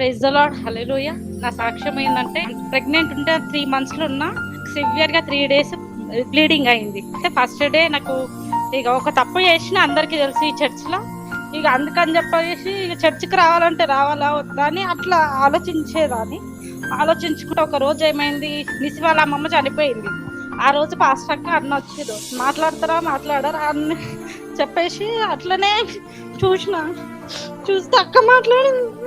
Praise lord hallelujah నా సాక్ష్యం ఏంటంటే ప్రెగ్నెంట్ ఉంటే త్రీ మంత్స్లో ఉన్న సివియర్గా త్రీ డేస్ బ్లీడింగ్ అయింది. అంటే ఫస్ట్ డే నాకు ఇక ఒక తప్పు చేసిన అందరికీ తెలుసు ఈ చర్చ్లో ఇక అందుకని చెప్పేసి ఇక చర్చికి రావాలంటే రావాలా వద్దా అని అట్లా ఆలోచించేదాన్ని. ఆలోచించుకుంటే ఒక రోజు ఏమైంది? నిసి వాళ్ళ అమ్మమ్మ చనిపోయింది. ఆ రోజు పాస్టర్ అక్క అన్న వచ్చారు మాట్లాడతారా మాట్లాడరా అని చెప్పేసి అట్లనే చూసిన. చూస్తే అక్క మాట్లాడింది.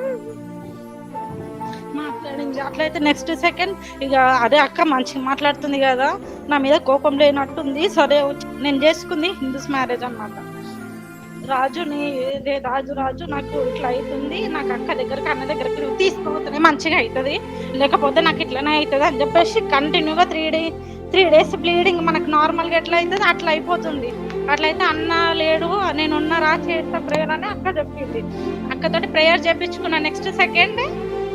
మాట్లాడింది. అట్లయితే నెక్స్ట్ సెకండ్ ఇక అదే అక్క మంచిగా మాట్లాడుతుంది కదా నా మీద కోపం లేనట్టుంది. సరే నేను చేసుకుంది హిందూస్ మ్యారేజ్ అన్నమాట. రాజుని ఇదే రాజు రాజు నాకు ఇట్లా అవుతుంది. నాకు అక్క దగ్గరికి అన్న దగ్గరికి తీసుకుపోతేనే మంచిగా అవుతుంది. లేకపోతే నాకు ఇట్లనే అవుతుంది అని చెప్పేసి కంటిన్యూగా three day three days bleeding మనకు నార్మల్గా ఎట్లా అవుతుంది అట్లా అయిపోతుంది. అట్లయితే అన్న లేడు నేను ఉన్నారా చేస్తా ప్రేయర్ అని అక్క చెప్పింది. అక్కతోటి ప్రేయర్ చేపించుకున్న. నెక్స్ట్ సెకండ్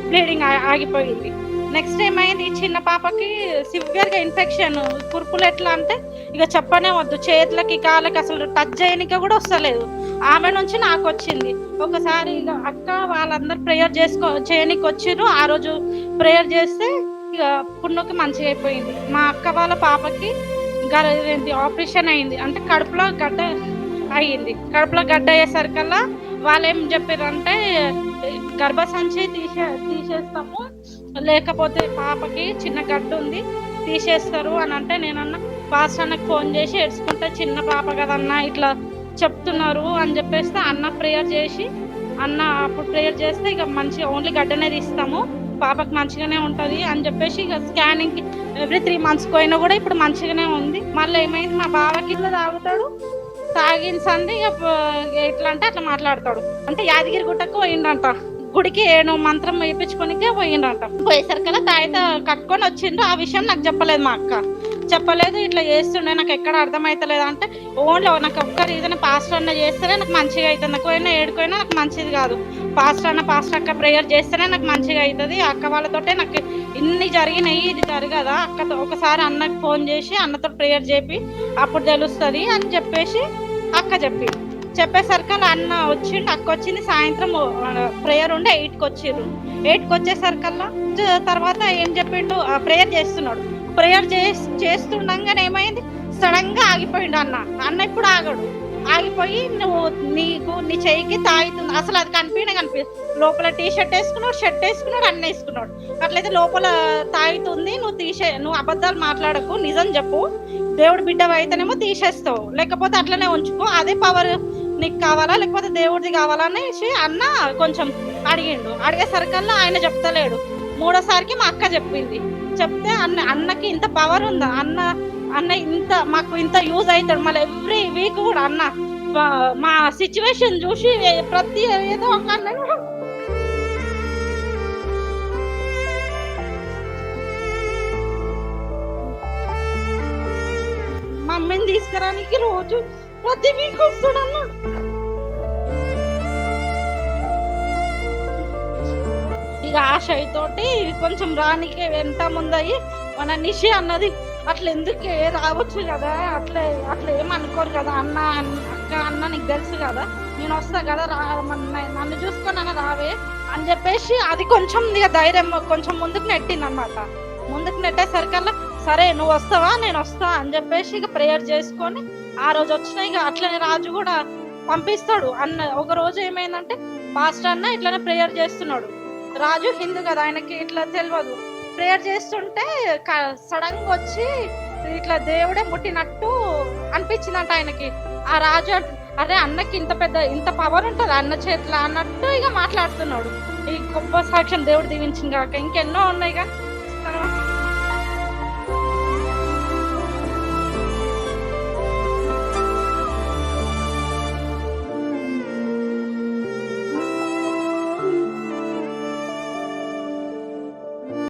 బ్లీడింగ్ ఆగిపోయింది. నెక్స్ట్ ఏమైంది? ఈ చిన్న పాపకి సివియర్గా ఇన్ఫెక్షన్ పురుపులు ఎట్లా అంటే ఇక చెప్పనే వద్దు. చేతులకి కాళ్ళకి అసలు టచ్ చేయనిక కూడా వస్తలేదు. ఆమె నుంచి నాకు వచ్చింది. ఒకసారి ఇక అక్క వాళ్ళందరూ ప్రేయర్ చేసుకో చేయనికి వచ్చిర్రు. ఆ రోజు ప్రేయర్ చేస్తే ఇక పున్నుకి మంచిగా అయిపోయింది. మా అక్క వాళ్ళ పాపకి గ- ఆపరేషన్ అయింది. అంటే కడుపులో గడ్డ అయ్యింది. కడుపులో గడ్డ అయ్యేసరికల్లా వాళ్ళు ఏం చెప్పారంటే గర్భసంచి తీసే తీసేస్తాము. లేకపోతే పాపకి చిన్న గడ్డ ఉంది తీసేస్తారు అని అంటే నేనన్నా అన్న అన్నకు ఫోన్ చేసి ఏడ్చుకుంటే చిన్న పాప కదన్నా ఇట్లా చెప్తున్నారు అని చెప్పేస్తే అన్న ప్రేయర్ చేసి అన్న అప్పుడు ప్రేయర్ చేస్తే ఇక మంచిగా ఓన్లీ గడ్డనే తీస్తాము పాపకు మంచిగానే ఉంటుంది అని చెప్పేసి ఇక స్కానింగ్కి ఎవ్రీ త్రీ మంత్స్కి పోయినా కూడా ఇప్పుడు మంచిగానే ఉంది. మళ్ళీ ఏమైంది మా బావకి ఇట్లా తాగుతాడు తాగిన సంది ఇక ఎట్లా అంటే అట్లా మాట్లాడతాడు. అంటే యాదగిరి గుట్టకు పోయిండంట. గుడికి ఏను మంత్రం వేయించుకోనికే పోయిండంట. పోయేసరికల్లా తాయిత కట్టుకొని వచ్చిండు. ఆ విషయం నాకు చెప్పలేదు మా అక్క. చెప్పలేదు ఇట్లా చేస్తుండే. నాకు ఎక్కడ అర్థమవుతలేదు అంటే ఓన్లీ నాకు ఒక్క రీజన్ పాస్టర్ అన్న చేస్తేనే నాకు మంచిగా అవుతుంది నాకు పోయినా ఏడుకోయినా నాకు మంచిది కాదు. పాస్టర్ అన్న పాస్టర్ అక్క ప్రేయర్ చేస్తేనే నాకు మంచిగా అవుతుంది అక్క వాళ్ళతోటే నాకు ఇన్ని జరిగినాయి ఇది జరగదా? అక్కతో ఒకసారి అన్నకి ఫోన్ చేసి అన్నతో ప్రేయర్ చేపి అప్పుడు తెలుస్తుంది అని చెప్పేసి అక్క చెప్పి చెప్పేసరికి అన్న వచ్చిండు అక్క వచ్చింది సాయంత్రం ప్రేయర్ ఉండి ఎయిట్కి వచ్చిర్రు ఎయిట్కి వచ్చేసరికల్లా తర్వాత ఏం చెప్పిండు? ప్రేయర్ చేస్తున్నాడు. ప్రేయర్ చేసి చేస్తుండగానే ఏమైంది? సడన్గా ఆగిపోయిండు అన్న. అన్న ఇప్పుడు ఆగడు. ఆగిపోయి నువ్వు నీకు నీ చెయ్యికి తాగుతుంది అసలు అది కనిపించనే కనిపి లోపల టీ షర్ట్ వేసుకున్నాడు షర్ట్ వేసుకున్నాడు అన్న వేసుకున్నాడు. అట్లయితే లోపల తాగుతుంది నువ్వు తీసే నువ్వు అబద్ధాలు మాట్లాడకు నిజం చెప్పు. దేవుడు బిడ్డ అయితేనేమో తీసేస్తావు. లేకపోతే అట్లనే ఉంచుకో. అదే పవర్ నీకు కావాలా లేకపోతే దేవుడిది కావాలా అనేసి అన్న కొంచెం అడిగిండు. అడిగేసరికల్లా ఆయన చెప్తలేడు. మూడోసారికి మా అక్క చెప్పింది. చెప్తే అన్న అన్నకి ఇంత పవర్ ఉందా? అన్న అన్న ఇంత మాకు ఇంత యూజ్ అవుతాడు. మళ్ళీ ఎవ్రీ వీక్ కూడా అన్న మా- సిచ్యువేషన్ చూసి ప్రతి ఏదో ఒక అన్న. మమ్మీని తీసుకురానికి రోజు ప్రతి వీక్ వస్తాడు అన్న. ఇక ఆశ అయితోటి కొంచెం రానికి వెంట ముందయి మన నిషి అన్నది అట్లా ఎందుకే రావచ్చు కదా. అట్లా అట్లా ఏమనుకోరు కదా. అన్న అన్న- అక్క అన్న నీకు తెలుసు కదా. నేను వస్తా కదా రా నన్ను చూసుకొని అన్న రావే? అని చెప్పేసి అది కొంచెం ఇక ధైర్యం కొంచెం ముందుకు నెట్టింది అనమాట ముందుకు నెట్టేసరికల్లా సరే నువ్వు వస్తావా? నేను వస్తా అని చెప్పేసి ఇక ప్రేయర్ చేసుకొని ఆ రోజు వచ్చిన ఇక అట్లనే రాజు కూడా పంపిస్తాడు. అన్న ఒక రోజు ఏమైందంటే పాస్టర్ అన్న ఇట్లనే ప్రేయర్ చేస్తున్నాడు. రాజు హిందూ కదా ఆయనకి ఇట్లా తెలియదు ప్రేయర్ చేస్తుంటే సడన్గా వచ్చి ఇట్లా దేవుడే ముట్టినట్టు అనిపించిందంట ఆయనకి. ఆ రాజు అరే అన్నకి ఇంత పెద్ద ఇంత పవర్ ఉంటుంది అన్న చేతిలో అన్నట్టు ఇక మాట్లాడుతున్నాడు. ఈ గొప్ప సాక్ష్యం దేవుడు దీవించింది కాక ఇంకెన్నో ఉన్నాయి కదా తర్వాత